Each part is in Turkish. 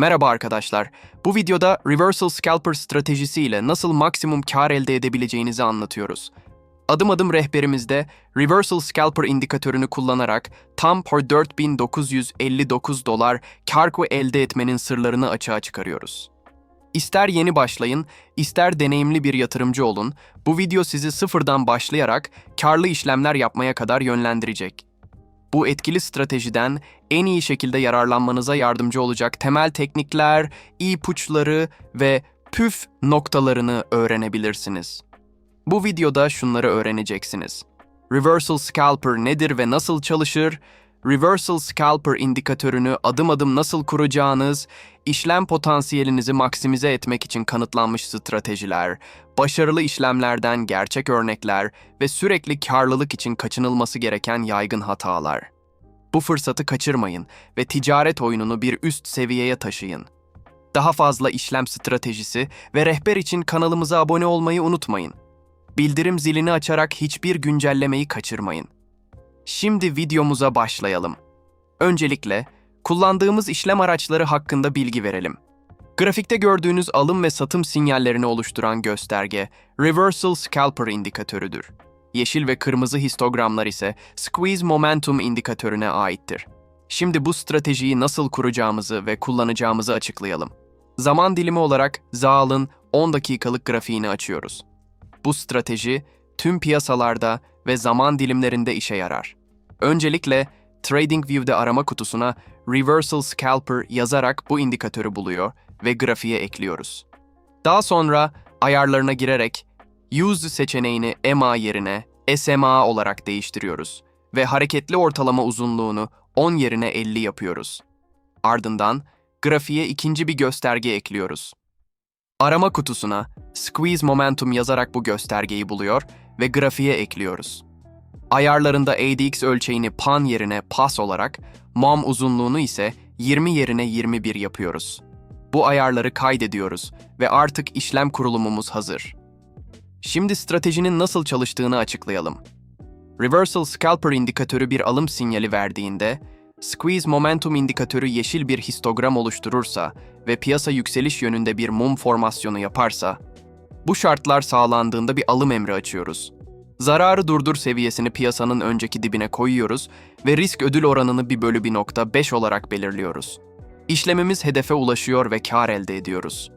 Merhaba arkadaşlar. Bu videoda Reversal Scalper stratejisiyle nasıl maksimum kar elde edebileceğinizi anlatıyoruz. Adım adım rehberimizde Reversal Scalper indikatörünü kullanarak tam per 4959 dolar kar elde etmenin sırlarını açığa çıkarıyoruz. İster yeni başlayın, ister deneyimli bir yatırımcı olun, bu video sizi sıfırdan başlayarak karlı işlemler yapmaya kadar yönlendirecek. Bu etkili stratejiden en iyi şekilde yararlanmanıza yardımcı olacak temel teknikler, ipuçları ve püf noktalarını öğrenebilirsiniz. Bu videoda şunları öğreneceksiniz. Reversal Scalper nedir ve nasıl çalışır? Reversal Scalper indikatörünü adım adım nasıl kuracağınız, işlem potansiyelinizi maksimize etmek için kanıtlanmış stratejiler, başarılı işlemlerden gerçek örnekler ve sürekli karlılık için kaçınılması gereken yaygın hatalar. Bu fırsatı kaçırmayın ve ticaret oyununu bir üst seviyeye taşıyın. Daha fazla işlem stratejisi ve rehber için kanalımıza abone olmayı unutmayın. Bildirim zilini açarak hiçbir güncellemeyi kaçırmayın. Şimdi videomuza başlayalım. Öncelikle kullandığımız işlem araçları hakkında bilgi verelim. Grafikte gördüğünüz alım ve satım sinyallerini oluşturan gösterge Reversal Scalper indikatörüdür. Yeşil ve kırmızı histogramlar ise Squeeze Momentum indikatörüne aittir. Şimdi bu stratejiyi nasıl kuracağımızı ve kullanacağımızı açıklayalım. Zaman dilimi olarak Zaal'ın 10 dakikalık grafiğini açıyoruz. Bu strateji tüm piyasalarda ve zaman dilimlerinde işe yarar. Öncelikle TradingView'de arama kutusuna Reversal Scalper yazarak bu indikatörü buluyor ve grafiğe ekliyoruz. Daha sonra ayarlarına girerek Use seçeneğini EMA yerine SMA olarak değiştiriyoruz ve hareketli ortalama uzunluğunu 10 yerine 50 yapıyoruz. Ardından grafiğe ikinci bir gösterge ekliyoruz. Arama kutusuna Squeeze Momentum yazarak bu göstergeyi buluyor ve grafiğe ekliyoruz. Ayarlarında ADX ölçeğini pan yerine pas olarak, mom uzunluğunu ise 20 yerine 21 yapıyoruz. Bu ayarları kaydediyoruz ve artık işlem kurulumumuz hazır. Şimdi stratejinin nasıl çalıştığını açıklayalım. Reversal Scalper indikatörü bir alım sinyali verdiğinde, Squeeze Momentum indikatörü yeşil bir histogram oluşturursa ve piyasa yükseliş yönünde bir mum formasyonu yaparsa, bu şartlar sağlandığında bir alım emri açıyoruz. Zararı durdur seviyesini piyasanın önceki dibine koyuyoruz ve risk ödül oranını 1 bölü 1.5 olarak belirliyoruz. İşlemimiz hedefe ulaşıyor ve kar elde ediyoruz.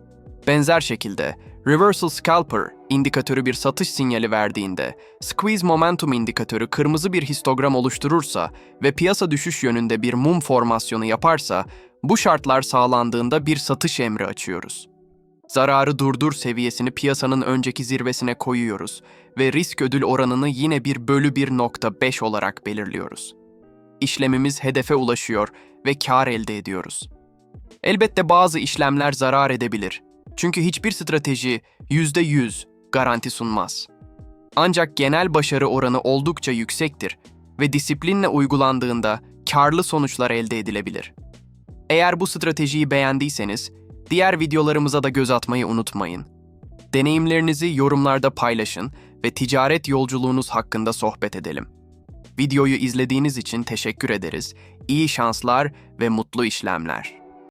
Benzer şekilde Reversal Scalper indikatörü bir satış sinyali verdiğinde, Squeeze Momentum indikatörü kırmızı bir histogram oluşturursa ve piyasa düşüş yönünde bir mum formasyonu yaparsa, bu şartlar sağlandığında bir satış emri açıyoruz. Zararı durdur seviyesini piyasanın önceki zirvesine koyuyoruz ve risk ödül oranını yine 1 bölü 1.5 olarak belirliyoruz. İşlemimiz hedefe ulaşıyor ve kar elde ediyoruz. Elbette bazı işlemler zarar edebilir. Çünkü hiçbir strateji %100 garanti sunmaz. Ancak genel başarı oranı oldukça yüksektir ve disiplinle uygulandığında karlı sonuçlar elde edilebilir. Eğer bu stratejiyi beğendiyseniz, diğer videolarımıza da göz atmayı unutmayın. Deneyimlerinizi yorumlarda paylaşın ve ticaret yolculuğunuz hakkında sohbet edelim. Videoyu izlediğiniz için teşekkür ederiz. İyi şanslar ve mutlu işlemler.